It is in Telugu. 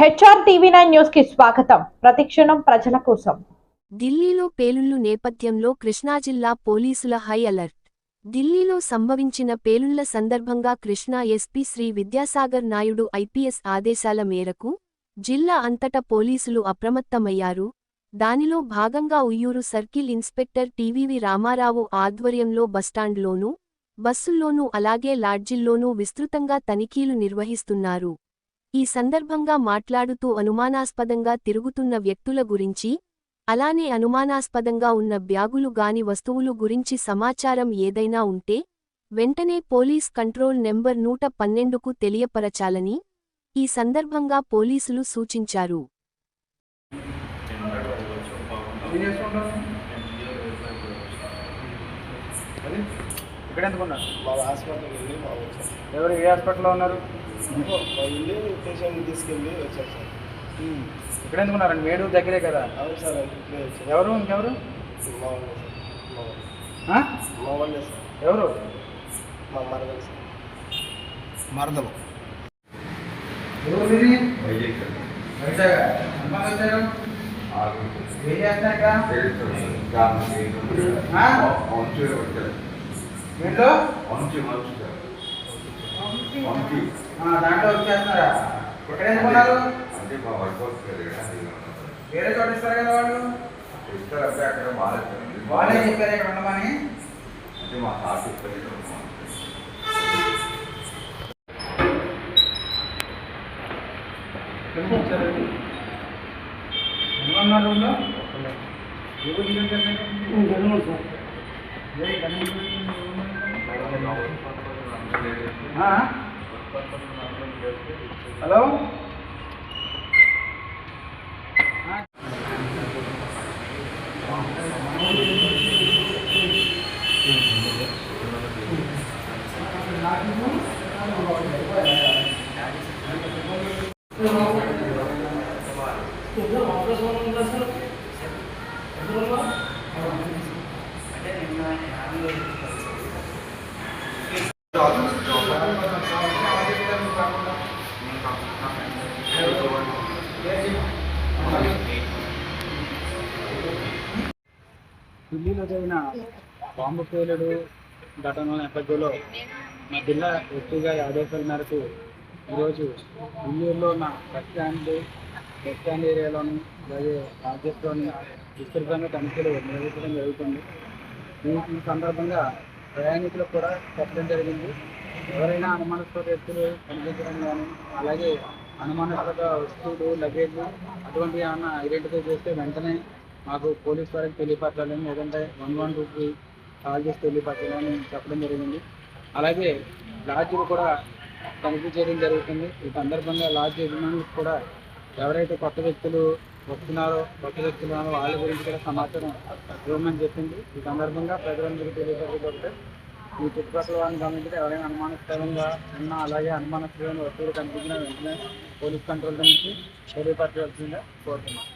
హెచ్ఆర్ టీవీ నైన్ న్యూస్కి స్వాగతం. ప్రతిక్షణం ప్రజల కోసం. ఢిల్లీలో పేలుళ్ళు నేపథ్యంలో కృష్ణా జిల్లా పోలీసుల హై అలర్ట్. ఢిల్లీలో సంభవించిన పేలుళ్ళ సందర్భంగా కృష్ణా ఎస్పీ శ్రీ విద్యాసాగర్ నాయుడు ఐపీఎస్ ఆదేశాల మేరకు జిల్లా అంతటా పోలీసులు అప్రమత్తమయ్యారు. దానిలో భాగంగా Uyyuru circle inspector TVV Ramarao ఆధ్వర్యంలో బస్టాండ్లోనూ బస్సుల్లోనూ అలాగే లాడ్జిల్లోనూ విస్తృతంగా తనిఖీలు నిర్వహిస్తున్నారు. ఈ సందర్భంగా మాట్లాడుతూ అనుమానాస్పదంగా తిరుగుతున్న వ్యక్తుల గురించి అలానే అనుమానాస్పదంగా ఉన్న బ్యాగులు గాని వస్తువులు గురించి సమాచారం ఏదైనా ఉంటే వెంటనే పోలీస్ కంట్రోల్ నెంబర్ నూట పన్నెండుకు తెలియపరచాలని ఈ సందర్భంగా పోలీసులు సూచించారు. ఎవరు ఏ హాస్పిటల్లో ఉన్నారు? వెళ్ళి తీసుకెళ్ళి వచ్చారు సార్. ఉమ్. ఇక్కడ ఎందుకు ఉన్నారండి మేడు దగ్గరే కదా? అవును సార్ ఎవరు? ఇంకెవరు? మా వాళ్ళే సార్ ఎవరు? మా మరదలు సార్. మరదలు? ఏంటో? దాంట్లో వచ్చేస్తున్నారా? ఇక్కడ ఎందుకు ఉన్నారు వేరే చోట ఇస్తారు కదా వాళ్ళు? వాళ్ళే చెప్పారు ఇక్కడ ఉండమని. ఎందుకు వచ్చారు? ఎంతమంది ఉన్నారు రూమ్లో? ఏ ఊరు నుంచి వచ్చారు ఢిల్లీలో జరిగిన బాంబు పేలుడు ఘటనల నేపథ్యంలో మా జిల్లా ఎస్పీగా ఆదేశాల మేరకు ఈరోజు ఉయ్యూరులో ఉన్న బస్ స్టాండ్ బస్ స్టాండ్ ఏరియాలోని అలాగే రాజ్యస్లోని విస్తృతంగా తనిఖీలు నిర్వహించడం జరుగుతుంది. ఈ సందర్భంగా ప్రయాణికులకు కూడా చెప్పడం జరిగింది. ఎవరైనా అనుమానాస్పద వ్యక్తులు కనిపించడం కానీ అలాగే అనుమానాస్పద వస్తువులు లగేజ్ అటువంటివి ఏమైనా ఐడెంటిఫై చేస్తే వెంటనే మాకు పోలీస్ వారికి తెలియపరచాలని లేదంటే వన్ వన్ టూకి కాల్ చేసి తెలియపరచాలని చెప్పడం జరిగింది. అలాగే లాడ్జీలు కూడా తనిఖీ చేయడం జరుగుతుంది. ఈ సందర్భంగా లాడ్జ్ యజమానులకు కూడా ఎవరైతే కొత్త వ్యక్తులు వస్తున్నారో కొత్త వ్యక్తులు ఉన్నారో వాళ్ళ గురించి కూడా సమాచారం ఇవ్వమని చెప్పింది. ఈ సందర్భంగా ప్రజలందరికీ తెలియజేయకపోతే ఈ చుట్టుపక్కల వాళ్ళని గమనించి ఎవరైనా అనుమానాస్పదంగా ఉన్నా అలాగే అనుమానాస్పదమైన వస్తువులు కనిపించిన వెంటనే పోలీస్ కంట్రోల్ నుంచి తెలియపరచవలసిందిగా కోరుతున్నాం.